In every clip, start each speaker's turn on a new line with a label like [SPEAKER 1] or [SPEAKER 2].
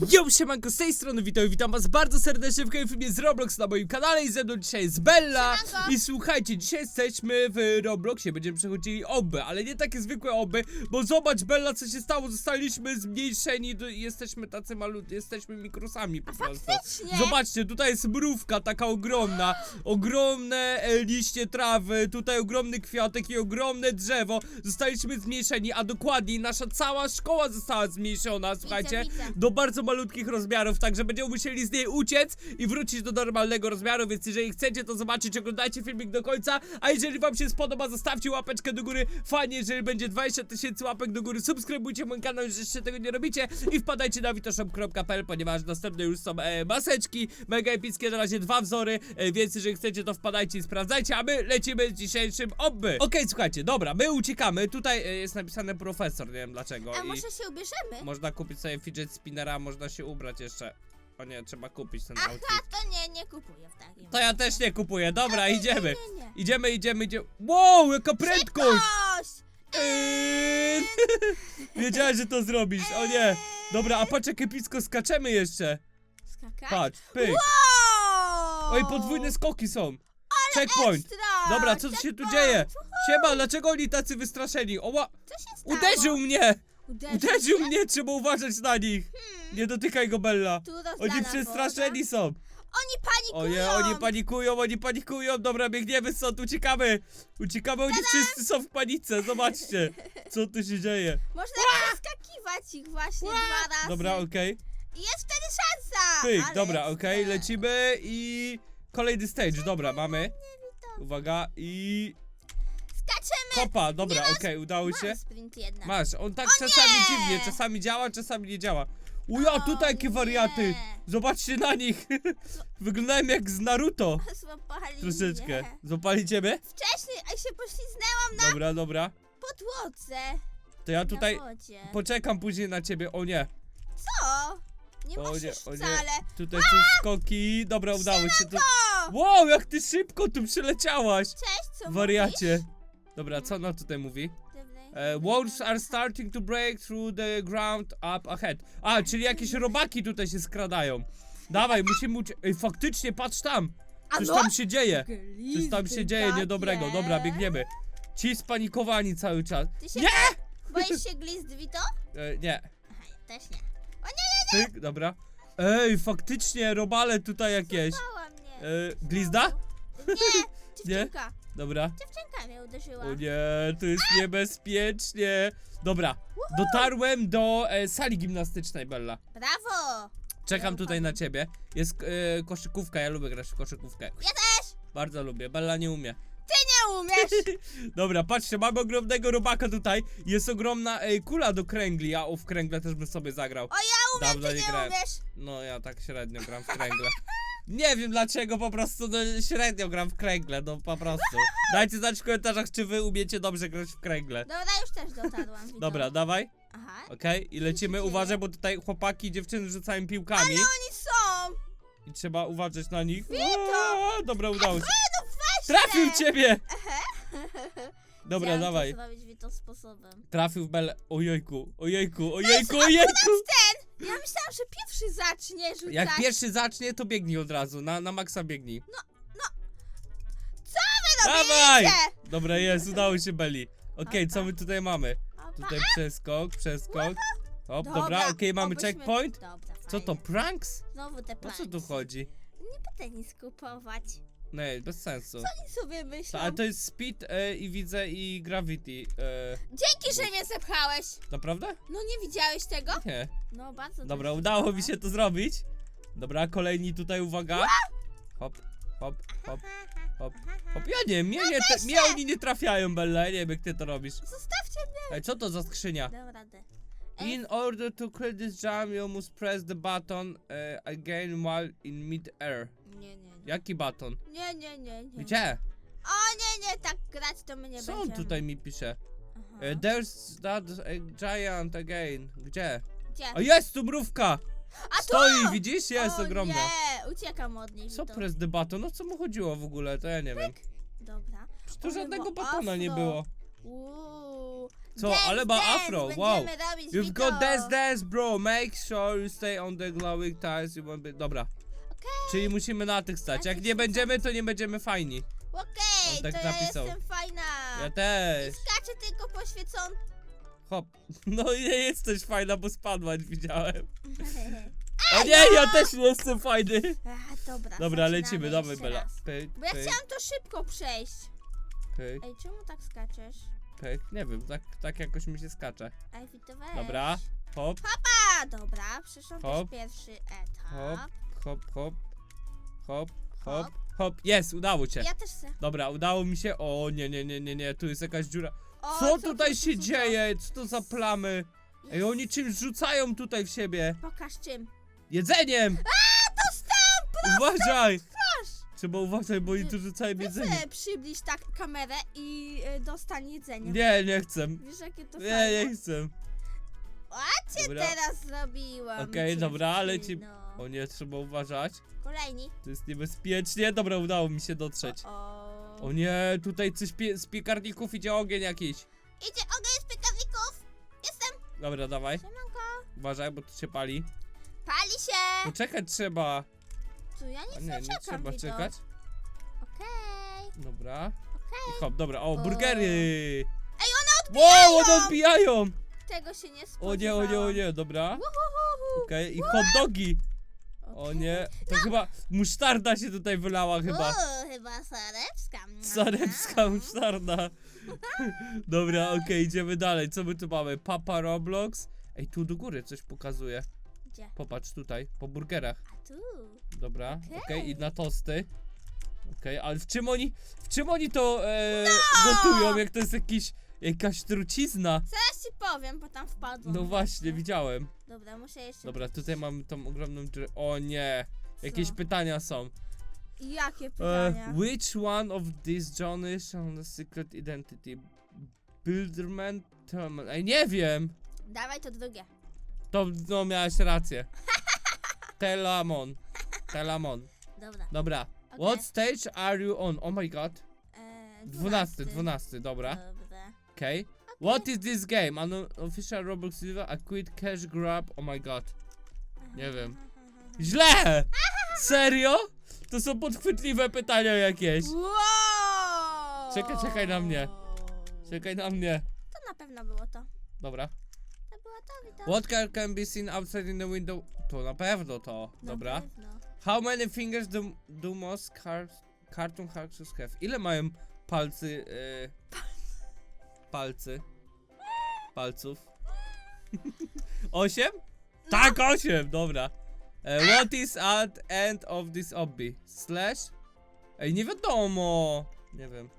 [SPEAKER 1] Yo, siemanko, z tej strony witam, witam was bardzo serdecznie w kolejnym filmie z Roblox na moim kanale i ze mną dzisiaj jest Bella
[SPEAKER 2] Siemanko.
[SPEAKER 1] I słuchajcie, dzisiaj jesteśmy w Robloxie, będziemy przechodzili oby, ale nie takie zwykłe oby Bo zobacz Bella, co się stało, zostaliśmy zmniejszeni, do, jesteśmy tacy malutki, jesteśmy mikrosami po prostu
[SPEAKER 2] faktycznie.
[SPEAKER 1] Zobaczcie, tutaj jest mrówka taka ogromna, ogromne e, liście trawy, tutaj ogromny kwiatek i ogromne drzewo Zostaliśmy zmniejszeni, a dokładniej nasza cała szkoła została zmniejszona, słuchajcie
[SPEAKER 2] widzę.
[SPEAKER 1] do bardzo malutkich rozmiarów, także będziemy musieli z niej uciec i wrócić do normalnego rozmiaru, więc jeżeli chcecie to zobaczyć, oglądajcie filmik do końca, a jeżeli wam się spodoba, zostawcie łapeczkę do góry, fajnie, jeżeli będzie 20 tysięcy łapek do góry, subskrybujcie mój kanał, jeżeli jeszcze tego nie robicie i wpadajcie na witoshop.pl, ponieważ następne już są e, maseczki, mega epickie, na razie dwa wzory, e, więc jeżeli chcecie to wpadajcie i sprawdzajcie, a my lecimy z dzisiejszym obby. Okej, słuchajcie, dobra, my uciekamy, tutaj e, jest napisane profesor, nie wiem dlaczego.
[SPEAKER 2] A
[SPEAKER 1] i-
[SPEAKER 2] może się ubierzemy?
[SPEAKER 1] można kupić sobie fidget spinnera, można się ubrać jeszcze. O nie, trzeba kupić ten outfit.
[SPEAKER 2] to nie, nie kupuję w takim
[SPEAKER 1] To ja też nie kupuję, dobra, idziemy.
[SPEAKER 2] Nie, nie.
[SPEAKER 1] Idziemy, idziemy, idziemy. Wow, jaka prędkość!
[SPEAKER 2] Kość!
[SPEAKER 1] Eee, Wiedziałem, że to zrobisz, o nie. Dobra, a patrz jak epicko skaczemy jeszcze.
[SPEAKER 2] Skakać?
[SPEAKER 1] Patrz, pyk.
[SPEAKER 2] Wow!
[SPEAKER 1] Oj, podwójne skoki są. Checkpoint.
[SPEAKER 2] Ekstra!
[SPEAKER 1] Dobra, co tu się tu dzieje? Siema, dlaczego oni tacy wystraszeni? Oła,
[SPEAKER 2] Co się stało?
[SPEAKER 1] uderzył mnie!
[SPEAKER 2] Uderzył
[SPEAKER 1] mnie, trzeba uważać na nich. Nie dotykaj go, Bella.
[SPEAKER 2] Tu rozlana
[SPEAKER 1] Oni przestraszeni są.
[SPEAKER 2] Oni panikują!
[SPEAKER 1] O nie, oni panikują, oni panikują, dobra, biegniemy stąd, uciekamy, uciekamy, oni wszyscy są w panice, zobaczcie, co tu się dzieje.
[SPEAKER 2] Można przeskakiwać ich właśnie dwa razy.
[SPEAKER 1] Dobra, okej,
[SPEAKER 2] I jest wtedy szansa!
[SPEAKER 1] pyk,
[SPEAKER 2] Ale
[SPEAKER 1] dobra,
[SPEAKER 2] ekstra.
[SPEAKER 1] okej, lecimy i kolejny stage, dobra, mamy, uwaga i
[SPEAKER 2] Skaczemy!
[SPEAKER 1] kopa, dobra, okej, udało się.
[SPEAKER 2] Sprint jednak.
[SPEAKER 1] Masz, on tak czasami
[SPEAKER 2] nie!
[SPEAKER 1] dziwnie, czasami działa, czasami nie działa. Uja,
[SPEAKER 2] O
[SPEAKER 1] tutaj jakie
[SPEAKER 2] nie.
[SPEAKER 1] wariaty, zobaczcie na nich, wyglądają jak z Naruto,
[SPEAKER 2] Złapali
[SPEAKER 1] troszeczkę,
[SPEAKER 2] mnie.
[SPEAKER 1] złapali ciebie?
[SPEAKER 2] Wcześniej a się pośliznęłam na
[SPEAKER 1] Dobra, dobra,
[SPEAKER 2] podłodze.
[SPEAKER 1] to ja tutaj
[SPEAKER 2] Na wodzie.
[SPEAKER 1] poczekam później na ciebie, o nie.
[SPEAKER 2] Co? Nie
[SPEAKER 1] O nie,
[SPEAKER 2] musisz
[SPEAKER 1] o nie.
[SPEAKER 2] wcale.
[SPEAKER 1] Tutaj są skoki. Dobra, udało się. To...
[SPEAKER 2] O!
[SPEAKER 1] Wow, jak ty szybko tu przyleciałaś!
[SPEAKER 2] Cześć, co
[SPEAKER 1] Wariacie. Dobra, co ona tutaj mówi? E, walls are starting to break through the ground up ahead. A, czyli jakieś robaki tutaj się skradają. Dawaj, musimy ucie... Ej, faktycznie, patrz tam! Coś tam się dzieje. Coś tam się dzieje niedobrego. Dobra, biegniemy. Ci spanikowani cały czas.
[SPEAKER 2] Ty się
[SPEAKER 1] Nie!
[SPEAKER 2] Boisz się glizd, Vito?
[SPEAKER 1] E, nie.
[SPEAKER 2] Aha, ja też nie. O nie, nie,
[SPEAKER 1] Tyk, dobra. Ej, faktycznie, robale tutaj jakieś.
[SPEAKER 2] Bała mnie.
[SPEAKER 1] E, glizda?
[SPEAKER 2] Nie, dziewczynka.
[SPEAKER 1] Dobra.
[SPEAKER 2] Dziewczynka mnie uderzyła.
[SPEAKER 1] O nie, to jest niebezpiecznie. Dobra, dotarłem do e, sali gimnastycznej, Bella.
[SPEAKER 2] Brawo!
[SPEAKER 1] Czekam tutaj na ciebie. Jest e, koszykówka, ja lubię grać w koszykówkę.
[SPEAKER 2] Ja też!
[SPEAKER 1] Bardzo lubię, Bella nie umie.
[SPEAKER 2] Nie umiesz!
[SPEAKER 1] Dobra, patrzcie, mamy ogromnego robaka tutaj. Jest ogromna e, kula do kręgli, ja o, w kręgle też bym sobie zagrał.
[SPEAKER 2] O, ja umiem,
[SPEAKER 1] Dawno
[SPEAKER 2] ty
[SPEAKER 1] nie
[SPEAKER 2] nie
[SPEAKER 1] grałem.
[SPEAKER 2] umiesz!
[SPEAKER 1] No ja tak średnio gram w kręgle. Nie wiem dlaczego, po prostu no, średnio gram w kręgle, no po prostu. Dajcie znać w komentarzach, czy wy umiecie dobrze grać w kręgle.
[SPEAKER 2] Dobra, już też dotarłam.
[SPEAKER 1] Dobra, dawaj.
[SPEAKER 2] Aha.
[SPEAKER 1] Okej, i lecimy, uważaj, bo tutaj chłopaki i dziewczyny rzucają piłkami
[SPEAKER 2] Oni są!
[SPEAKER 1] i trzeba uważać na nich. O, Dobra, udało się.
[SPEAKER 2] No weź
[SPEAKER 1] Trafił ciebie! Dobra,
[SPEAKER 2] Chciałam
[SPEAKER 1] dawaj.
[SPEAKER 2] zrobić Vito sposobem.
[SPEAKER 1] Trafił w belę. Ojejku, ojejku, ojejku, ojejku!
[SPEAKER 2] Ja myślałam, że pierwszy zacznie rzucać.
[SPEAKER 1] Jak pierwszy zacznie, to biegnij od razu, na, na maksa biegnij.
[SPEAKER 2] Co wy
[SPEAKER 1] Dawaj!
[SPEAKER 2] robicie?
[SPEAKER 1] Dobra, jest, udało się Beli. Okej, co my tutaj mamy? Tutaj przeskok, przeskok. Hop, dobra, okej, mamy
[SPEAKER 2] obyśmy-
[SPEAKER 1] checkpoint.
[SPEAKER 2] Dobra,
[SPEAKER 1] Co to,
[SPEAKER 2] fajnie.
[SPEAKER 1] pranks?
[SPEAKER 2] Znowu te
[SPEAKER 1] O co
[SPEAKER 2] pranki.
[SPEAKER 1] tu chodzi?
[SPEAKER 2] Nie będę nic kupować.
[SPEAKER 1] Nie, bez sensu.
[SPEAKER 2] Oni sobie myślą.
[SPEAKER 1] Ale to jest speed e, i widzę i gravity. E,
[SPEAKER 2] Dzięki, że mnie zepchałeś.
[SPEAKER 1] naprawdę?
[SPEAKER 2] No nie widziałeś tego?
[SPEAKER 1] Nie.
[SPEAKER 2] No bardzo
[SPEAKER 1] Dobra,
[SPEAKER 2] dobrze.
[SPEAKER 1] udało mi się to zrobić. Dobra, kolejni tutaj, uwaga. Hop, hop, hop, hop, hop. Ja nie mnie, nie, te, mnie oni nie trafiają, Bella, ja nie wiem jak ty to robisz.
[SPEAKER 2] Zostawcie mnie.
[SPEAKER 1] Ej, co to za skrzynia?
[SPEAKER 2] Dam radę.
[SPEAKER 1] In order to clear this jam, you must press the button uh, again while in mid-air.
[SPEAKER 2] Nie, nie.
[SPEAKER 1] Jaki baton?
[SPEAKER 2] Nie, nie, nie, nie.
[SPEAKER 1] Gdzie?
[SPEAKER 2] O nie, nie, tak grać to my nie
[SPEAKER 1] Co on
[SPEAKER 2] będziemy.
[SPEAKER 1] tutaj mi pisze?
[SPEAKER 2] Aha.
[SPEAKER 1] Uh, there's that uh, giant again. Gdzie?
[SPEAKER 2] Gdzie?
[SPEAKER 1] O, jest tu mrówka!
[SPEAKER 2] A tu!
[SPEAKER 1] Stoi, widzisz? Jest
[SPEAKER 2] o,
[SPEAKER 1] ogromna.
[SPEAKER 2] nie, uciekam od niej.
[SPEAKER 1] Co press the button? No co mu chodziło w ogóle? To ja nie wiem.
[SPEAKER 2] Dobra.
[SPEAKER 1] Przecież tu
[SPEAKER 2] O,
[SPEAKER 1] żadnego batona nie
[SPEAKER 2] afro.
[SPEAKER 1] było.
[SPEAKER 2] Uuu,
[SPEAKER 1] Co?
[SPEAKER 2] Dance,
[SPEAKER 1] Ale ma
[SPEAKER 2] dance,
[SPEAKER 1] afro, wow.
[SPEAKER 2] będziemy robić
[SPEAKER 1] You've got dance dance bro, make sure you stay on the glowing tiles you won't be... Dobra, czyli musimy na tych stać. Jak nie będziemy, to nie będziemy fajni.
[SPEAKER 2] okej,
[SPEAKER 1] On tak
[SPEAKER 2] to ja
[SPEAKER 1] napisał.
[SPEAKER 2] jestem fajna.
[SPEAKER 1] Ja też.
[SPEAKER 2] Skaczę tylko poświecony.
[SPEAKER 1] Hop. No nie jesteś fajna, bo spadłaś, widziałem. O nie, ja też nie jestem fajny.
[SPEAKER 2] Ach, dobra,
[SPEAKER 1] Dobra,
[SPEAKER 2] zaczynamy
[SPEAKER 1] lecimy, dawaj Bela.
[SPEAKER 2] raz.
[SPEAKER 1] Pyk,
[SPEAKER 2] Bo ja
[SPEAKER 1] pyk,
[SPEAKER 2] chciałam to szybko przejść.
[SPEAKER 1] pyk,
[SPEAKER 2] Ej, czemu tak skaczesz?
[SPEAKER 1] pyk. Nie wiem, tak, tak jakoś mi się skacze.
[SPEAKER 2] Ej, weź.
[SPEAKER 1] Dobra, hop,
[SPEAKER 2] A, dobra, przeszłam
[SPEAKER 1] Hop.
[SPEAKER 2] też pierwszy etap.
[SPEAKER 1] hop, hop, hop, hop, hop,
[SPEAKER 2] Hop.
[SPEAKER 1] hop. Jest, udało cię.
[SPEAKER 2] Ja też chcę.
[SPEAKER 1] Dobra, udało mi się. O nie, nie, nie, nie, nie, tu jest jakaś dziura.
[SPEAKER 2] O,
[SPEAKER 1] Co tutaj się dzieje? Co to za plamy? Ej, oni czymś rzucają tutaj w siebie.
[SPEAKER 2] Pokaż czym.
[SPEAKER 1] Jedzeniem! Uważaj! Trzeba uważać, bo oni tu rzucają jedzenie.
[SPEAKER 2] sobie przybliż tak kamerę i y, dostań jedzenie.
[SPEAKER 1] Nie, nie chcę.
[SPEAKER 2] Wiesz jakie to
[SPEAKER 1] Nie,
[SPEAKER 2] fajne?
[SPEAKER 1] nie chcę.
[SPEAKER 2] Cię
[SPEAKER 1] Dobra.
[SPEAKER 2] teraz zrobiłam.
[SPEAKER 1] Okej, dobra, leci-
[SPEAKER 2] dziewczyno.
[SPEAKER 1] O nie, trzeba uważać.
[SPEAKER 2] Kolejni.
[SPEAKER 1] To jest niebezpiecznie. Dobra, udało mi się dotrzeć.
[SPEAKER 2] O,
[SPEAKER 1] O nie, tutaj coś pie z piekarników idzie ogień jakiś.
[SPEAKER 2] Idzie ogień z piekarników. Jestem.
[SPEAKER 1] Dobra, dawaj.
[SPEAKER 2] Siemanko.
[SPEAKER 1] Uważaj, bo tu się pali.
[SPEAKER 2] Pali się.
[SPEAKER 1] Poczekać trzeba.
[SPEAKER 2] Tu ja
[SPEAKER 1] A
[SPEAKER 2] nic
[SPEAKER 1] nie,
[SPEAKER 2] nie,
[SPEAKER 1] nie
[SPEAKER 2] czekam,
[SPEAKER 1] trzeba
[SPEAKER 2] Vito.
[SPEAKER 1] czekać.
[SPEAKER 2] Okej.
[SPEAKER 1] Dobra.
[SPEAKER 2] Okej.
[SPEAKER 1] I hop, dobra. O, burgery.
[SPEAKER 2] Ej, one
[SPEAKER 1] Wow, one odbijają.
[SPEAKER 2] Tego się nie
[SPEAKER 1] O
[SPEAKER 2] spodziewałam.
[SPEAKER 1] nie, o nie, o nie, dobra.
[SPEAKER 2] Uhuhuhu.
[SPEAKER 1] Okej, i hot dogi. O
[SPEAKER 2] Okej.
[SPEAKER 1] nie, to chyba musztarda się tutaj wylała chyba.
[SPEAKER 2] U, chyba sarewska.
[SPEAKER 1] Sarepska musztarda. Dobra, okej, idziemy dalej. Co my tu mamy? Papa Roblox. Ej, tu do góry coś pokazuje.
[SPEAKER 2] Gdzie?
[SPEAKER 1] Popatrz tutaj, po burgerach.
[SPEAKER 2] A tu.
[SPEAKER 1] Dobra, okej,
[SPEAKER 2] Okej.
[SPEAKER 1] i na tosty. Okej, ale w czym oni, w czym oni to e,
[SPEAKER 2] No!
[SPEAKER 1] gotują, jak to jest jakiś, jakaś trucizna?
[SPEAKER 2] Zaraz ci powiem, bo tam wpadłam.
[SPEAKER 1] No właśnie, widziałem.
[SPEAKER 2] Dobra, muszę jeszcze...
[SPEAKER 1] Dobra, tutaj mamy tą ogromną dziurę. O nie, jakieś
[SPEAKER 2] Co?
[SPEAKER 1] pytania są.
[SPEAKER 2] Jakie
[SPEAKER 1] E,
[SPEAKER 2] pytania?
[SPEAKER 1] which one of these Johnny's on the secret identity? Builderman. Ej, nie wiem.
[SPEAKER 2] Dawaj to drugie.
[SPEAKER 1] To, no, miałeś rację. Telamon. Telamon.
[SPEAKER 2] Dobra.
[SPEAKER 1] Dobra. What stage are you on? Oh my god.
[SPEAKER 2] E,
[SPEAKER 1] Dwunasty, dwunasty, dobra.
[SPEAKER 2] Dobra.
[SPEAKER 1] Okay. What is this game? An official Roblox Silver, a quick cash grab. Oh my god. Nie wiem. Źle! Serio? To są podchwytliwe pytania jakieś.
[SPEAKER 2] Wow!
[SPEAKER 1] Czekaj, czekaj na mnie. Czekaj na mnie.
[SPEAKER 2] To na pewno było to.
[SPEAKER 1] Dobra.
[SPEAKER 2] To było to, Wito.
[SPEAKER 1] What car can be seen outside in the window? To na pewno to.
[SPEAKER 2] Na
[SPEAKER 1] Dobra.
[SPEAKER 2] pewno.
[SPEAKER 1] How many fingers do, do most car, cartoon characters have? Ile mają palcy? E, palcy. Palców. osiem? Tak, osiem, dobra. E, what is at end of this obby? Slash? Ej, nie wiadomo. Nie wiem.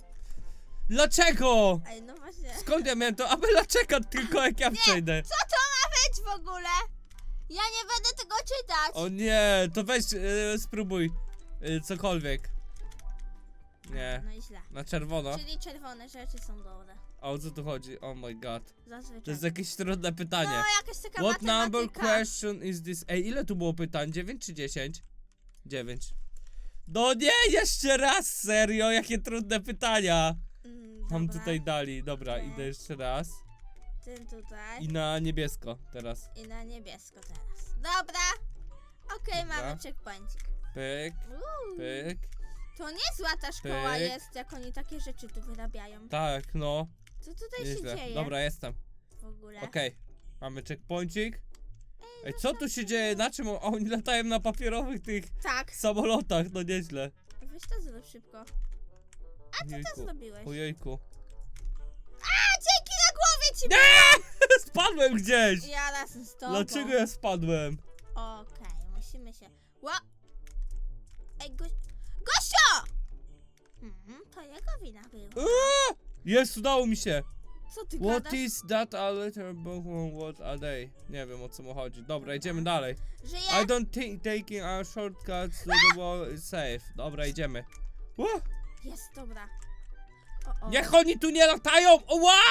[SPEAKER 1] Dlaczego?
[SPEAKER 2] Ej, no właśnie.
[SPEAKER 1] Skąd ja miałem to? Abela czeka tylko jak ja przejdę.
[SPEAKER 2] Co to ma być w ogóle? Ja nie będę tego czytać.
[SPEAKER 1] O nie, to weź e, spróbuj e, cokolwiek. Nie,
[SPEAKER 2] No i źle.
[SPEAKER 1] na czerwono.
[SPEAKER 2] Czyli czerwone rzeczy są dobre.
[SPEAKER 1] A o co tu chodzi? Oh my god.
[SPEAKER 2] Zazwyczaj.
[SPEAKER 1] To jest jakieś trudne
[SPEAKER 2] No,
[SPEAKER 1] pytanie.
[SPEAKER 2] jakaś taka
[SPEAKER 1] What number
[SPEAKER 2] matematyka.
[SPEAKER 1] question is this? Ej, ile tu było pytań? 9 czy 10? 9. No nie, jeszcze raz, serio, jakie trudne pytania.
[SPEAKER 2] Mm, dobra.
[SPEAKER 1] tutaj dali, dobra,
[SPEAKER 2] Okej.
[SPEAKER 1] idę jeszcze raz.
[SPEAKER 2] Ten tutaj.
[SPEAKER 1] I na niebiesko teraz.
[SPEAKER 2] I na niebiesko teraz. Dobra. Okej,
[SPEAKER 1] Dobra.
[SPEAKER 2] mamy checkpointik.
[SPEAKER 1] Pyk,
[SPEAKER 2] Uuu.
[SPEAKER 1] pyk.
[SPEAKER 2] To niezła ta szkoła
[SPEAKER 1] Pyk.
[SPEAKER 2] jest, jak oni takie rzeczy tu wyrabiają.
[SPEAKER 1] Tak, no,
[SPEAKER 2] Co tutaj się
[SPEAKER 1] nieźle.
[SPEAKER 2] dzieje
[SPEAKER 1] Dobra, jestem.
[SPEAKER 2] w ogóle?
[SPEAKER 1] Okej, mamy checkpointik. Ej,
[SPEAKER 2] no
[SPEAKER 1] co tu się dzieje? Na czym? o- Oni latają na papierowych tych
[SPEAKER 2] Tak.
[SPEAKER 1] samolotach, no nieźle.
[SPEAKER 2] Weź to zrób szybko. A co to zrobiłeś?
[SPEAKER 1] ojejku.
[SPEAKER 2] A, dzięki na głowie ci
[SPEAKER 1] Nie! Spadłem gdzieś!
[SPEAKER 2] Ja razem z tobą.
[SPEAKER 1] Dlaczego ja spadłem?
[SPEAKER 2] Okej, musimy się... Ła... Ej, goś... Gościo! Hmm, to jego wina była.
[SPEAKER 1] Eee! Jest, udało mi się.
[SPEAKER 2] Co ty
[SPEAKER 1] What
[SPEAKER 2] gadasz?
[SPEAKER 1] is that a letter book what are they? Nie wiem o co mu chodzi. Dobra, idziemy dalej.
[SPEAKER 2] Żyje?
[SPEAKER 1] I don't think taking a shortcut to the wall is safe. Dobra, idziemy. Ła!
[SPEAKER 2] Jest, dobra. O, o.
[SPEAKER 1] Niech oni tu nie latają! Ła!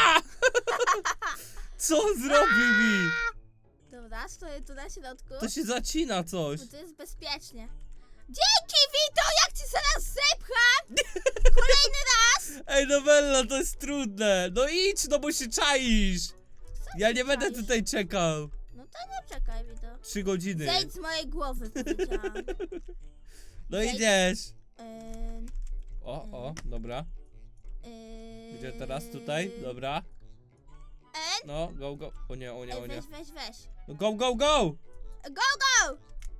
[SPEAKER 1] Co on zrobił mi?
[SPEAKER 2] Dobra, stoję tu na środku.
[SPEAKER 1] To się zacina coś.
[SPEAKER 2] Bo to jest bezpiecznie. Dzięki, Wito, jak ci zaraz zepcham! Kolejny raz!
[SPEAKER 1] Ej, no Bella, to jest trudne. No idź, no bo się czaisz. Ja nie będę
[SPEAKER 2] czaisz?
[SPEAKER 1] tutaj czekał.
[SPEAKER 2] No to nie czekaj, Wito.
[SPEAKER 1] Trzy godziny.
[SPEAKER 2] Zejdź z mojej głowy, powiedziałam.
[SPEAKER 1] No
[SPEAKER 2] zejdź.
[SPEAKER 1] idziesz.
[SPEAKER 2] Ym,
[SPEAKER 1] O, o, dobra.
[SPEAKER 2] ym,
[SPEAKER 1] Gdzie teraz? Tutaj? Dobra.
[SPEAKER 2] En?
[SPEAKER 1] No, go, go. O nie, o nie, o
[SPEAKER 2] Ej,
[SPEAKER 1] nie.
[SPEAKER 2] weź, weź, weź.
[SPEAKER 1] No go, go, go!
[SPEAKER 2] Go, go!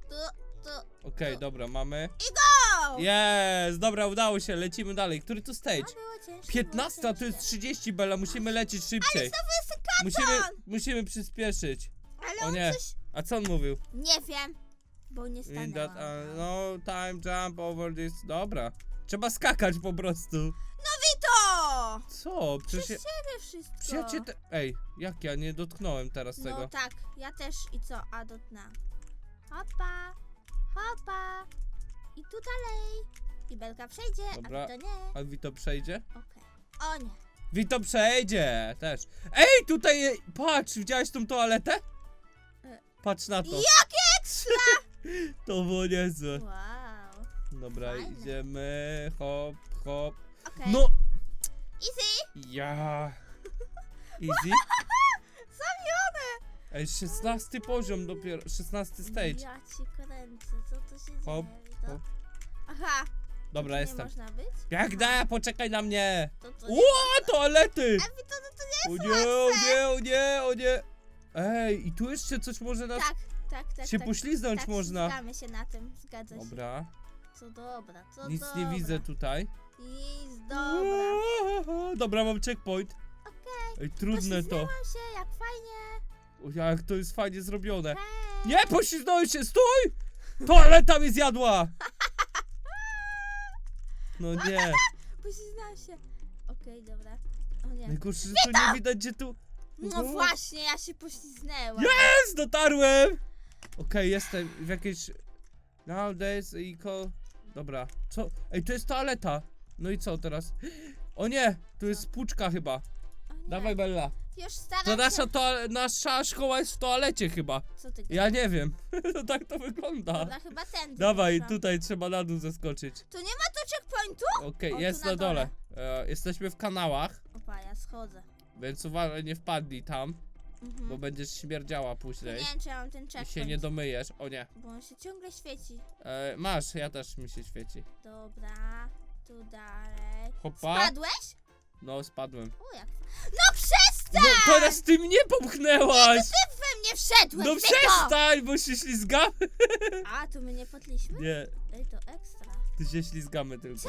[SPEAKER 2] Tu, tu,
[SPEAKER 1] Okej, dobra, mamy.
[SPEAKER 2] i go!
[SPEAKER 1] Jest, dobra, udało się, lecimy dalej. Który to stage?
[SPEAKER 2] A było ciężkie,
[SPEAKER 1] 15
[SPEAKER 2] było
[SPEAKER 1] to jest
[SPEAKER 2] ciężkie.
[SPEAKER 1] 30, Bella, musimy lecieć szybciej.
[SPEAKER 2] Znowu jest
[SPEAKER 1] Musimy, musimy przyspieszyć.
[SPEAKER 2] Ale
[SPEAKER 1] O
[SPEAKER 2] on
[SPEAKER 1] nie.
[SPEAKER 2] coś...
[SPEAKER 1] A co on mówił?
[SPEAKER 2] Nie wiem, bo nie
[SPEAKER 1] In that,
[SPEAKER 2] stanęłam.
[SPEAKER 1] uh, no time jump over this. Dobra. Trzeba skakać po prostu.
[SPEAKER 2] No Wito!
[SPEAKER 1] Co? Przecież ja,
[SPEAKER 2] Przez ciebie wszystko.
[SPEAKER 1] przecież ja cię te... Ej, jak ja nie dotknąłem teraz
[SPEAKER 2] No
[SPEAKER 1] tego?
[SPEAKER 2] tak, ja też i co? A dotknęłam. Hopa, hopa. I tu dalej. I Belka przejdzie,
[SPEAKER 1] Dobra.
[SPEAKER 2] a to nie.
[SPEAKER 1] A Wito przejdzie?
[SPEAKER 2] Okej. O nie.
[SPEAKER 1] Wito przejdzie też. Ej, tutaj, e, patrz, widziałeś tą toaletę?
[SPEAKER 2] E.
[SPEAKER 1] Patrz na to.
[SPEAKER 2] Jakie ekstra!
[SPEAKER 1] To było niezłe.
[SPEAKER 2] Wow.
[SPEAKER 1] Dobra,
[SPEAKER 2] Fajne.
[SPEAKER 1] idziemy, hop, hop.
[SPEAKER 2] Okej.
[SPEAKER 1] No,
[SPEAKER 2] Easy.
[SPEAKER 1] ja. Easy? Ej, 16 poziom dopiero, 16 stage.
[SPEAKER 2] Ja ci kręcę, co tu się
[SPEAKER 1] Hop,
[SPEAKER 2] dzieje? Wito?
[SPEAKER 1] hop.
[SPEAKER 2] Aha.
[SPEAKER 1] Dobra,
[SPEAKER 2] tu
[SPEAKER 1] jestem.
[SPEAKER 2] Nie można być?
[SPEAKER 1] Biegnę, poczekaj na mnie.
[SPEAKER 2] To, to
[SPEAKER 1] O,
[SPEAKER 2] nie...
[SPEAKER 1] toalety!
[SPEAKER 2] A Wito, to nie
[SPEAKER 1] O
[SPEAKER 2] jest
[SPEAKER 1] nie, o
[SPEAKER 2] łatwe.
[SPEAKER 1] nie, o nie, o nie. Ej, i tu jeszcze coś może nas
[SPEAKER 2] Tak, tak, tak.
[SPEAKER 1] się
[SPEAKER 2] tak.
[SPEAKER 1] pośliznąć
[SPEAKER 2] tak,
[SPEAKER 1] można.
[SPEAKER 2] Zgadzamy się na tym, zgadza się.
[SPEAKER 1] Dobra,
[SPEAKER 2] Co dobra, co
[SPEAKER 1] nic
[SPEAKER 2] dobra.
[SPEAKER 1] nie widzę tutaj.
[SPEAKER 2] Nic, dobra.
[SPEAKER 1] Dobra, mam checkpoint.
[SPEAKER 2] Okej.
[SPEAKER 1] Ej, trudne to.
[SPEAKER 2] Poślizgnęłam się, jak.
[SPEAKER 1] O, jak to jest fajnie zrobione. Nie, poślizgnąłem się, stój! Toaleta mi zjadła! No nie.
[SPEAKER 2] Poślizgnęłam się. Okej, dobra. O nie.
[SPEAKER 1] Najgorsze, że tu nie widać, gdzie tu...
[SPEAKER 2] No
[SPEAKER 1] O.
[SPEAKER 2] właśnie, ja się poślizgnęłam.
[SPEAKER 1] Jest, dotarłem! Okej, jestem w jakiejś... Nowadays equal... Dobra, co? Ej, to jest toaleta. No i co teraz? O nie, tu jest puczka chyba.
[SPEAKER 2] O nie.
[SPEAKER 1] Dawaj, Bella.
[SPEAKER 2] Już staram
[SPEAKER 1] To
[SPEAKER 2] się.
[SPEAKER 1] nasza, nasza szkoła jest w toalecie chyba.
[SPEAKER 2] Co ty
[SPEAKER 1] Ja nie wiem. No tak to wygląda.
[SPEAKER 2] Dobra, chyba ten.
[SPEAKER 1] Dawaj, tutaj trzeba na dół zeskoczyć.
[SPEAKER 2] Tu nie ma tu checkpointu?
[SPEAKER 1] Okej,
[SPEAKER 2] O, tu
[SPEAKER 1] jest
[SPEAKER 2] na
[SPEAKER 1] na dole. E, jesteśmy w kanałach,
[SPEAKER 2] Opa, ja schodzę.
[SPEAKER 1] więc uważaj, nie wpadnij tam,
[SPEAKER 2] Mhm.
[SPEAKER 1] bo będziesz śmierdziała
[SPEAKER 2] To nie
[SPEAKER 1] później.
[SPEAKER 2] wiem, czy ja mam ten
[SPEAKER 1] I
[SPEAKER 2] checkpoint.
[SPEAKER 1] się nie domyjesz. O nie.
[SPEAKER 2] Bo on się ciągle świeci.
[SPEAKER 1] E, masz, ja też mi się świeci.
[SPEAKER 2] Dobra, tu dalej.
[SPEAKER 1] Hopa.
[SPEAKER 2] Spadłeś?
[SPEAKER 1] No, spadłem.
[SPEAKER 2] O, jak... No przestań!
[SPEAKER 1] No, teraz ty mnie popchnęłaś!
[SPEAKER 2] Ty we mnie wszedłeś,
[SPEAKER 1] No przestań, bo się ślizgamy.
[SPEAKER 2] A, tu my nie podliśmy?
[SPEAKER 1] Nie,
[SPEAKER 2] Ej, to ekstra.
[SPEAKER 1] ty się ślizgamy tylko.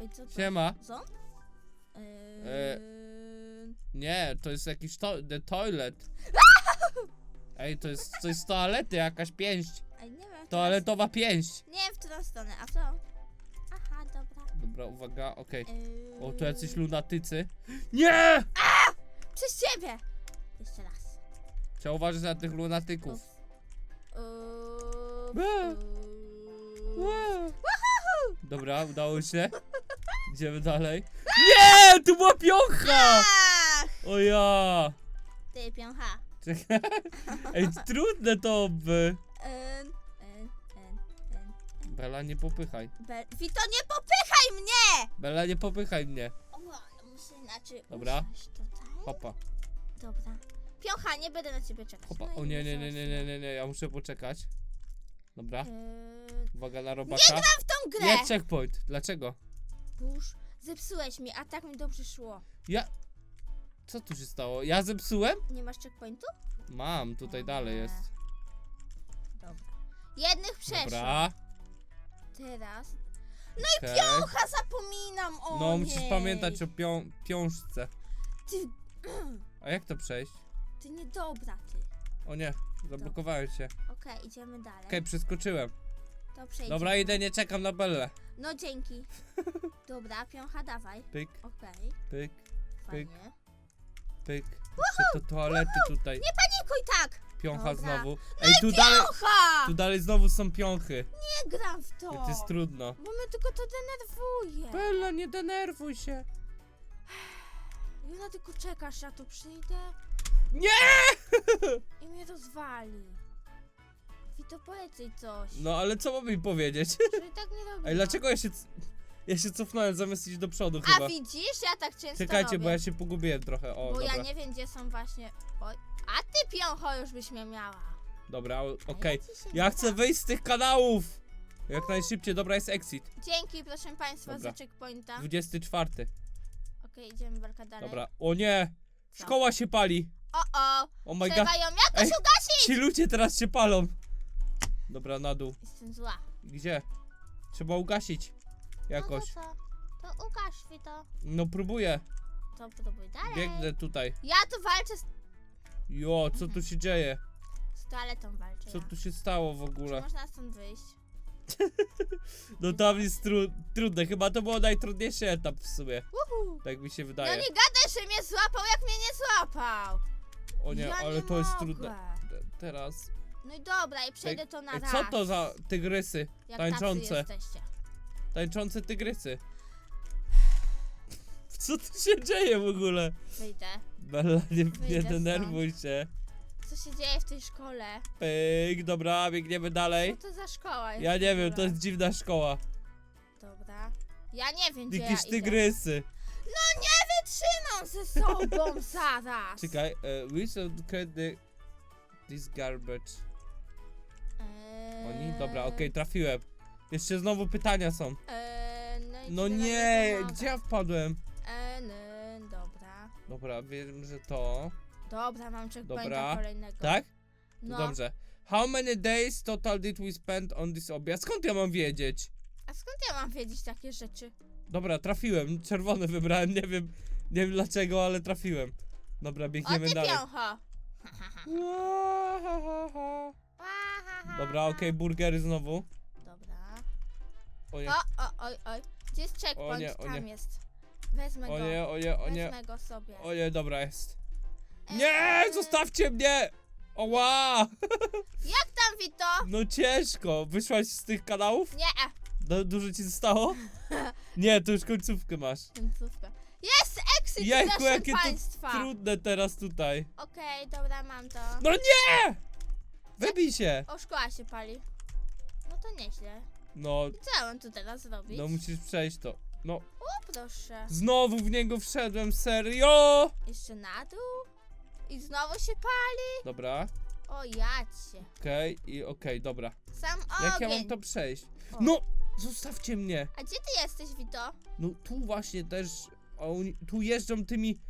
[SPEAKER 2] Ej, co to?
[SPEAKER 1] Siema.
[SPEAKER 2] Ząb?
[SPEAKER 1] E.
[SPEAKER 2] Eee...
[SPEAKER 1] Nie, to jest jakiś to the toilet. Ej, to jest coś z toalety, jakaś pięść.
[SPEAKER 2] Ej, nie wiem. w którą-
[SPEAKER 1] Toaletowa pięść.
[SPEAKER 2] Nie wiem, w którą stronę, a tą? Aha, dobra.
[SPEAKER 1] Dobra, uwaga, okej.
[SPEAKER 2] Eee...
[SPEAKER 1] O, tu jacyś lunatycy. Nie!
[SPEAKER 2] Przez ciebie! Jeszcze raz.
[SPEAKER 1] Trzeba uważać na tych lunatyków.
[SPEAKER 2] Ups.
[SPEAKER 1] Eee. Dobra, udało się. Idziemy dalej. Nie! Tu była piącha!
[SPEAKER 2] Ach!
[SPEAKER 1] O ja!
[SPEAKER 2] Ty, piącha.
[SPEAKER 1] Czekaj. Ej, trudne to by.
[SPEAKER 2] Ym, ym, ym, ym.
[SPEAKER 1] Bela, nie popychaj.
[SPEAKER 2] Be- Wito, nie popychaj mnie!
[SPEAKER 1] Bela, nie popychaj mnie.
[SPEAKER 2] Inaczej
[SPEAKER 1] Dobra.
[SPEAKER 2] usiąść tutaj.
[SPEAKER 1] Hopa,
[SPEAKER 2] Dobra. Piącha, nie będę na ciebie czekać.
[SPEAKER 1] hopa.
[SPEAKER 2] No i
[SPEAKER 1] O nie, nie, nie, nie, nie, nie, nie, ja muszę poczekać. Dobra,
[SPEAKER 2] Yy,
[SPEAKER 1] uwaga na robaka.
[SPEAKER 2] gram w tą grę!
[SPEAKER 1] Nie, checkpoint. Dlaczego?
[SPEAKER 2] Burz, zepsułeś mi, a tak mi dobrze szło.
[SPEAKER 1] Ja... Co tu się stało? Ja zepsułem?
[SPEAKER 2] Nie masz checkpointu?
[SPEAKER 1] Mam, tutaj dalej jest.
[SPEAKER 2] Dobra. Jednych przeszło.
[SPEAKER 1] Dobra.
[SPEAKER 2] Teraz.
[SPEAKER 1] Okej.
[SPEAKER 2] Piącha, zapominam o
[SPEAKER 1] No, musisz
[SPEAKER 2] niej.
[SPEAKER 1] pamiętać o pią piążce.
[SPEAKER 2] Ty,
[SPEAKER 1] A jak to przejść?
[SPEAKER 2] ty niedobra, ty.
[SPEAKER 1] O nie, zablokowałem się.
[SPEAKER 2] Okej, idziemy dalej.
[SPEAKER 1] Okej, przeskoczyłem.
[SPEAKER 2] To przejdziemy.
[SPEAKER 1] Dobra, idę, nie czekam na Bellę.
[SPEAKER 2] No dzięki. Dobra, piącha, dawaj.
[SPEAKER 1] Pyk,
[SPEAKER 2] Okej,
[SPEAKER 1] pyk,
[SPEAKER 2] fajnie.
[SPEAKER 1] pyk. Jeszcze to toalety tutaj.
[SPEAKER 2] Nie panikuj tak!
[SPEAKER 1] Piącha
[SPEAKER 2] Dobra.
[SPEAKER 1] znowu. Ej, tu dalej, tu dalej znowu są piąchy.
[SPEAKER 2] Nie gram w to!
[SPEAKER 1] To jest trudno.
[SPEAKER 2] Bo mnie tylko to denerwuje.
[SPEAKER 1] Bella, nie denerwuj się.
[SPEAKER 2] Juna, tylko czekasz, ja tu przyjdę
[SPEAKER 1] Nie!
[SPEAKER 2] i mnie rozwali. to powiedz jej coś.
[SPEAKER 1] No ale co mam powiedzieć?
[SPEAKER 2] Że tak nie robi.
[SPEAKER 1] Ej, dlaczego ja się... c- Ja się cofnąłem zamiast iść do przodu
[SPEAKER 2] A
[SPEAKER 1] chyba.
[SPEAKER 2] widzisz, ja tak często
[SPEAKER 1] Czekajcie,
[SPEAKER 2] robię.
[SPEAKER 1] bo ja się pogubiłem trochę. O,
[SPEAKER 2] Bo
[SPEAKER 1] dobra.
[SPEAKER 2] ja nie wiem, gdzie są właśnie... Oj. A ty piącho już byś mnie miała.
[SPEAKER 1] Dobra, o- okej.
[SPEAKER 2] ja ci się
[SPEAKER 1] Ja
[SPEAKER 2] nie
[SPEAKER 1] chcę
[SPEAKER 2] dam.
[SPEAKER 1] wyjść z tych kanałów! Jak najszybciej, dobra, jest exit.
[SPEAKER 2] Dzięki, proszę państwa,
[SPEAKER 1] Dobra.
[SPEAKER 2] za checkpointa.
[SPEAKER 1] 24.
[SPEAKER 2] Okej, idziemy walka dalej.
[SPEAKER 1] Dobra, o nie!
[SPEAKER 2] Co?
[SPEAKER 1] Szkoła się pali!
[SPEAKER 2] O, o!
[SPEAKER 1] Oh my god!
[SPEAKER 2] Trzeba ją jakoś
[SPEAKER 1] Ej.
[SPEAKER 2] ugasić!
[SPEAKER 1] Ci ludzie teraz się palą! Dobra, na dół.
[SPEAKER 2] Jestem zła.
[SPEAKER 1] Gdzie? Trzeba ugasić. Jakoś.
[SPEAKER 2] No to co? To ugaś to.
[SPEAKER 1] No próbuję.
[SPEAKER 2] To próbuj dalej.
[SPEAKER 1] Biegnę tutaj.
[SPEAKER 2] Ja tu walczę z,
[SPEAKER 1] Jo, co tu się dzieje?
[SPEAKER 2] z toaletą walczę
[SPEAKER 1] Co
[SPEAKER 2] ja.
[SPEAKER 1] tu się stało w
[SPEAKER 2] Czy
[SPEAKER 1] ogóle?
[SPEAKER 2] można stąd wyjść?
[SPEAKER 1] No tam jest tru trudne. Chyba to było najtrudniejszy etap w sumie.
[SPEAKER 2] Uhu.
[SPEAKER 1] Tak mi się
[SPEAKER 2] No
[SPEAKER 1] wydaje.
[SPEAKER 2] nie gadaj, że mnie złapał, jak mnie nie złapał.
[SPEAKER 1] O nie,
[SPEAKER 2] ja
[SPEAKER 1] ale
[SPEAKER 2] nie
[SPEAKER 1] to jest
[SPEAKER 2] mogę.
[SPEAKER 1] trudne. Te- Teraz.
[SPEAKER 2] No i dobra, i przejdę to na
[SPEAKER 1] Ej,
[SPEAKER 2] raz.
[SPEAKER 1] Co to za tygrysy?
[SPEAKER 2] jak
[SPEAKER 1] tańczące?
[SPEAKER 2] jesteście.
[SPEAKER 1] Tańczące tygrysy. Co tu się dzieje w ogóle?
[SPEAKER 2] Wyjdę.
[SPEAKER 1] Bella, nie, nie
[SPEAKER 2] Wyjdę
[SPEAKER 1] denerwuj się.
[SPEAKER 2] Co się dzieje w tej szkole?
[SPEAKER 1] Pyk, dobra, biegniemy dalej.
[SPEAKER 2] Co to za szkoła jest
[SPEAKER 1] Ja
[SPEAKER 2] w
[SPEAKER 1] nie wiem, to jest dziwna szkoła.
[SPEAKER 2] Dobra. Ja nie wiem, gdzie
[SPEAKER 1] Jakieś
[SPEAKER 2] ja idę.
[SPEAKER 1] tygrysy.
[SPEAKER 2] No nie wytrzymam ze sobą zaraz.
[SPEAKER 1] Czekaj, uh, we should cut the... this garbage.
[SPEAKER 2] Eee,
[SPEAKER 1] Oni? Dobra, okej, trafiłem. Jeszcze znowu pytania są.
[SPEAKER 2] Eee, no i
[SPEAKER 1] No nie, gdzie ja wpadłem?
[SPEAKER 2] Eee, no, dobra.
[SPEAKER 1] Wiem, że to.
[SPEAKER 2] Dobra, mam checkpointa
[SPEAKER 1] Dobra.
[SPEAKER 2] kolejnego.
[SPEAKER 1] Tak?
[SPEAKER 2] No.
[SPEAKER 1] Dobrze. How many days total did we spend on this object? Skąd ja mam wiedzieć?
[SPEAKER 2] A skąd ja mam wiedzieć takie rzeczy?
[SPEAKER 1] Dobra, trafiłem. Czerwony wybrałem, nie wiem, nie wiem dlaczego, ale trafiłem. Dobra,
[SPEAKER 2] O
[SPEAKER 1] biegniemy
[SPEAKER 2] ty
[SPEAKER 1] dalej.
[SPEAKER 2] piącho.
[SPEAKER 1] Dobra, okej, burgery znowu.
[SPEAKER 2] Dobra.
[SPEAKER 1] O nie,
[SPEAKER 2] O, o, oj, oj. Gdzie jest checkpoint?
[SPEAKER 1] O nie, o
[SPEAKER 2] Tam
[SPEAKER 1] nie.
[SPEAKER 2] jest. Wezmę
[SPEAKER 1] o
[SPEAKER 2] go.
[SPEAKER 1] nie, o nie, o nie.
[SPEAKER 2] Wezmę go sobie.
[SPEAKER 1] O nie, dobra jest.
[SPEAKER 2] Eee,
[SPEAKER 1] Nie, zostawcie mnie! Oła!
[SPEAKER 2] Jak tam, Vito?
[SPEAKER 1] No ciężko. Wyszłaś z tych kanałów?
[SPEAKER 2] Nie, e,
[SPEAKER 1] No, dużo ci zostało? Nie, to już końcówkę masz.
[SPEAKER 2] końcówka. Jest exit,
[SPEAKER 1] Jejku,
[SPEAKER 2] proszę
[SPEAKER 1] jakie to
[SPEAKER 2] państwa.
[SPEAKER 1] Trudne teraz tutaj.
[SPEAKER 2] Okej, dobra, mam to.
[SPEAKER 1] No nie! Wybij się!
[SPEAKER 2] O, szkoła się pali. No to nieźle.
[SPEAKER 1] No,
[SPEAKER 2] I co ja mam tu teraz zrobić?
[SPEAKER 1] no musisz przejść to. No,
[SPEAKER 2] O, proszę.
[SPEAKER 1] znowu w niego wszedłem, serio!
[SPEAKER 2] Jeszcze na dół? I znowu się pali?
[SPEAKER 1] Dobra,
[SPEAKER 2] O, jacie.
[SPEAKER 1] okej i okej, dobra.
[SPEAKER 2] Sam
[SPEAKER 1] Jak ja
[SPEAKER 2] ogień.
[SPEAKER 1] mam to przejść?
[SPEAKER 2] O.
[SPEAKER 1] No, zostawcie mnie!
[SPEAKER 2] A gdzie ty jesteś, Vito?
[SPEAKER 1] No tu właśnie też, oni, tu jeżdżą tymi,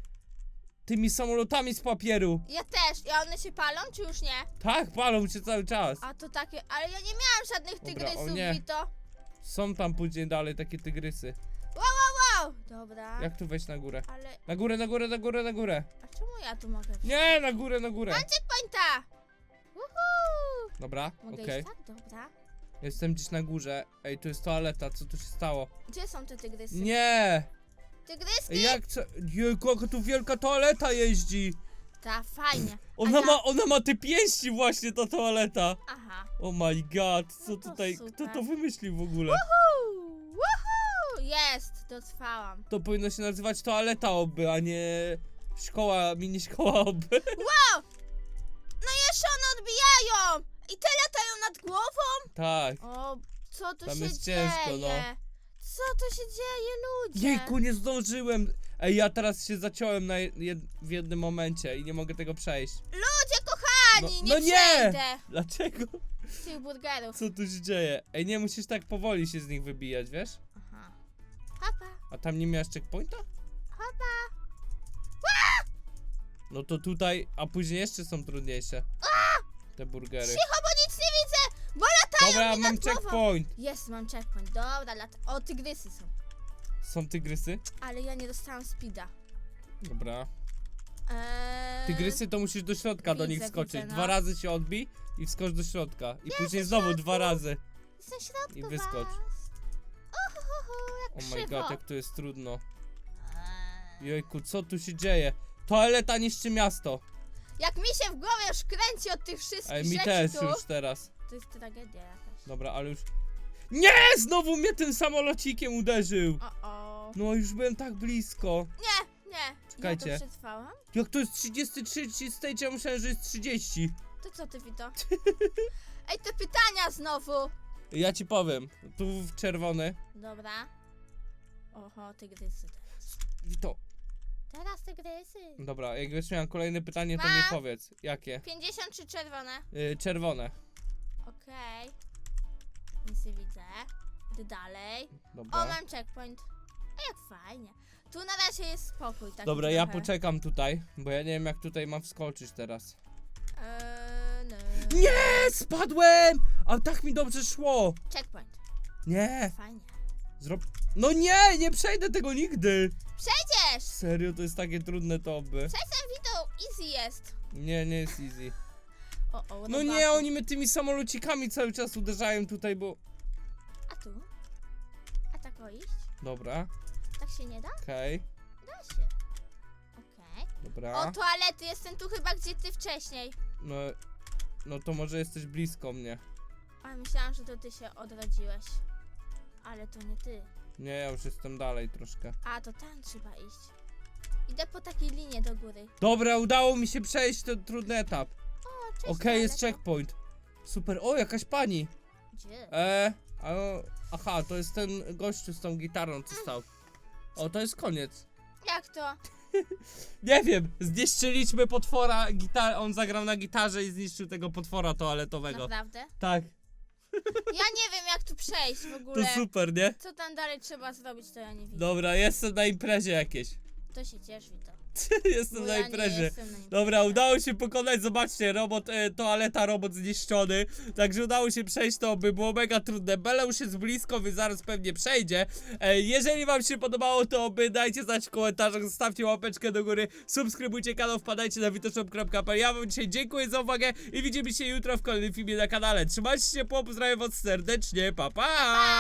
[SPEAKER 1] tymi samolotami z papieru.
[SPEAKER 2] Ja też. I one się palą, czy już nie?
[SPEAKER 1] Tak, palą się cały czas.
[SPEAKER 2] A to takie... Ale ja nie miałam żadnych
[SPEAKER 1] Dobra, o
[SPEAKER 2] tygrysów,
[SPEAKER 1] nie.
[SPEAKER 2] Vito.
[SPEAKER 1] Są tam później dalej takie tygrysy.
[SPEAKER 2] Wow. Dobra.
[SPEAKER 1] Jak tu wejść na górę?
[SPEAKER 2] Ale...
[SPEAKER 1] Na górę, na górę, na górę, na górę.
[SPEAKER 2] A czemu ja tu mogę?
[SPEAKER 1] Nie, na górę, na górę.
[SPEAKER 2] Mam checkpointa! Woohoo!
[SPEAKER 1] Dobra,
[SPEAKER 2] Mogę
[SPEAKER 1] okej.
[SPEAKER 2] iść tak? Dobra.
[SPEAKER 1] Jestem gdzieś na górze. Ej, tu jest toaleta, co tu się stało?
[SPEAKER 2] Gdzie są te tygrysy?
[SPEAKER 1] Nie!
[SPEAKER 2] Tygryski?
[SPEAKER 1] Ej, jak co? Jejku, jaka tu wielka toaleta jeździ!
[SPEAKER 2] Ta, fajnie.
[SPEAKER 1] Ona ma, ona ma te pięści właśnie, ta toaleta.
[SPEAKER 2] Aha.
[SPEAKER 1] Oh my god, co
[SPEAKER 2] No to
[SPEAKER 1] tutaj, kto
[SPEAKER 2] super.
[SPEAKER 1] to wymyślił w ogóle?
[SPEAKER 2] Woohoo! Jest! Dotrwałam.
[SPEAKER 1] To powinno się nazywać toaleta oby, a nie szkoła, mini szkoła oby.
[SPEAKER 2] Wow! No jeszcze one odbijają! I te latają nad głową?
[SPEAKER 1] Tak.
[SPEAKER 2] O, co tu
[SPEAKER 1] Tam
[SPEAKER 2] się
[SPEAKER 1] jest
[SPEAKER 2] dzieje?
[SPEAKER 1] ciężko, no.
[SPEAKER 2] Co tu się dzieje, ludzie?
[SPEAKER 1] Jejku, nie zdążyłem. Ej, ja teraz się zaciąłem na jed w jednym momencie i nie mogę tego przejść.
[SPEAKER 2] Ludzie kochani,
[SPEAKER 1] No-
[SPEAKER 2] nie
[SPEAKER 1] no nie!
[SPEAKER 2] przejdę
[SPEAKER 1] Dlaczego?
[SPEAKER 2] z tych burgerów.
[SPEAKER 1] Co tu się dzieje? Ej, nie musisz tak powoli się z nich wybijać, wiesz?
[SPEAKER 2] Papa,
[SPEAKER 1] A tam nie miałeś checkpointa?
[SPEAKER 2] papa.
[SPEAKER 1] No to tutaj, a później jeszcze są trudniejsze. Te burgery.
[SPEAKER 2] Cicho, bo nic nie widzę, bo latają
[SPEAKER 1] Dobra,
[SPEAKER 2] mi
[SPEAKER 1] mam
[SPEAKER 2] nad głową.
[SPEAKER 1] checkpoint.
[SPEAKER 2] Jest, mam checkpoint. Dobra, lata. O, tygrysy są.
[SPEAKER 1] Są tygrysy?
[SPEAKER 2] Ale ja nie dostałam speeda.
[SPEAKER 1] Dobra.
[SPEAKER 2] Eee...
[SPEAKER 1] Tygrysy to musisz do środka do
[SPEAKER 2] widzę,
[SPEAKER 1] nich skoczyć.
[SPEAKER 2] widzę, no.
[SPEAKER 1] Dwa razy się odbij i wskocz do środka. I później znowu dwa razy.
[SPEAKER 2] Jestem w środku
[SPEAKER 1] I wyskocz.
[SPEAKER 2] Was. Uhuhuhu, jak
[SPEAKER 1] Oh my
[SPEAKER 2] krzywo.
[SPEAKER 1] god, jak to jest trudno.
[SPEAKER 2] Eee.
[SPEAKER 1] Jejku, co tu się dzieje? Toaleta niszczy miasto.
[SPEAKER 2] Jak mi się w głowie już kręci od tych wszystkich
[SPEAKER 1] Ej, mi
[SPEAKER 2] rzeczy
[SPEAKER 1] też
[SPEAKER 2] tu.
[SPEAKER 1] już teraz.
[SPEAKER 2] To jest tragedia jakaś.
[SPEAKER 1] Dobra, ale już... Nie! Znowu mnie tym samolocikiem uderzył!
[SPEAKER 2] O, o.
[SPEAKER 1] No, już byłem tak blisko.
[SPEAKER 2] Nie, nie.
[SPEAKER 1] Czekajcie.
[SPEAKER 2] Ja to przetrwałam?
[SPEAKER 1] Jak to jest 33 stage, ja myślałem, że jest 30.
[SPEAKER 2] To co ty, Wito? Ej, te pytania znowu.
[SPEAKER 1] Ja ci powiem. Tu w czerwony.
[SPEAKER 2] Dobra. Oho, tygrysy teraz.
[SPEAKER 1] To.
[SPEAKER 2] Teraz tygrysy.
[SPEAKER 1] Dobra, jak będziesz miał kolejne pytanie, to mi powiedz. Jakie?
[SPEAKER 2] 50 czy czerwone?
[SPEAKER 1] Y, czerwone.
[SPEAKER 2] Okej. Nic nie widzę. Idę dalej. O,
[SPEAKER 1] Dobra.
[SPEAKER 2] mam checkpoint. A jak fajnie. Tu na razie jest spokój. Taki
[SPEAKER 1] Dobra, ja
[SPEAKER 2] trochę.
[SPEAKER 1] poczekam tutaj, bo ja nie wiem jak tutaj mam wskoczyć teraz.
[SPEAKER 2] Eee.
[SPEAKER 1] Nie, spadłem! A tak mi dobrze szło.
[SPEAKER 2] Checkpoint.
[SPEAKER 1] Nie,
[SPEAKER 2] Fajnie.
[SPEAKER 1] No nie, nie przejdę tego nigdy.
[SPEAKER 2] Przejdziesz!
[SPEAKER 1] Serio, to jest takie trudne to by.
[SPEAKER 2] Przestań widą, easy jest.
[SPEAKER 1] Nie, nie jest easy.
[SPEAKER 2] O, o,
[SPEAKER 1] No nie, oni mnie tymi samolocikami cały czas uderzają tutaj, bo...
[SPEAKER 2] A tu? A tak o iść?
[SPEAKER 1] Dobra,
[SPEAKER 2] Tak się nie da?
[SPEAKER 1] okej,
[SPEAKER 2] Da się. Okej.
[SPEAKER 1] dobra.
[SPEAKER 2] O, toalety, jestem tu chyba gdzie ty wcześniej.
[SPEAKER 1] No, no to może jesteś blisko mnie.
[SPEAKER 2] Ale myślałam, że to ty się odrodziłeś. Ale to nie ty.
[SPEAKER 1] Nie, ja już jestem dalej troszkę.
[SPEAKER 2] A, to tam trzeba iść. Idę po takiej linie do góry.
[SPEAKER 1] Dobra, udało mi się przejść ten trudny etap.
[SPEAKER 2] O, cześć.
[SPEAKER 1] Okej, jest checkpoint. Super, o, jakaś pani.
[SPEAKER 2] Gdzie?
[SPEAKER 1] E, a, aha, to jest ten gościu z tą gitarą, co stał. O, to jest koniec.
[SPEAKER 2] Jak to?
[SPEAKER 1] Nie wiem, zniszczyliśmy potwora, gitar on zagrał na gitarze i zniszczył tego potwora toaletowego.
[SPEAKER 2] Naprawdę?
[SPEAKER 1] Tak,
[SPEAKER 2] Ja nie wiem jak tu przejść w
[SPEAKER 1] to
[SPEAKER 2] ogóle.
[SPEAKER 1] super, nie?
[SPEAKER 2] Co tam dalej trzeba zrobić, to ja nie widzę.
[SPEAKER 1] Dobra, jestem na imprezie jakiejś.
[SPEAKER 2] To się ciesz, Wito.
[SPEAKER 1] jestem
[SPEAKER 2] Bo
[SPEAKER 1] na
[SPEAKER 2] ja nie
[SPEAKER 1] imprezie.
[SPEAKER 2] jestem na imprezie.
[SPEAKER 1] Dobra, udało się pokonać, zobaczcie, robot, e, toaleta, robot zniszczony, także udało się przejść to, by było mega trudne, Bele już jest blisko, więc zaraz pewnie przejdzie, e, jeżeli wam się podobało, to by dajcie znać w komentarzach, zostawcie łapeczkę do góry, subskrybujcie kanał, wpadajcie na witoshop.pl, ja wam dzisiaj dziękuję za uwagę i widzimy się jutro w kolejnym filmie na kanale, trzymajcie się ciepło, pozdrawiam was serdecznie, pa pa!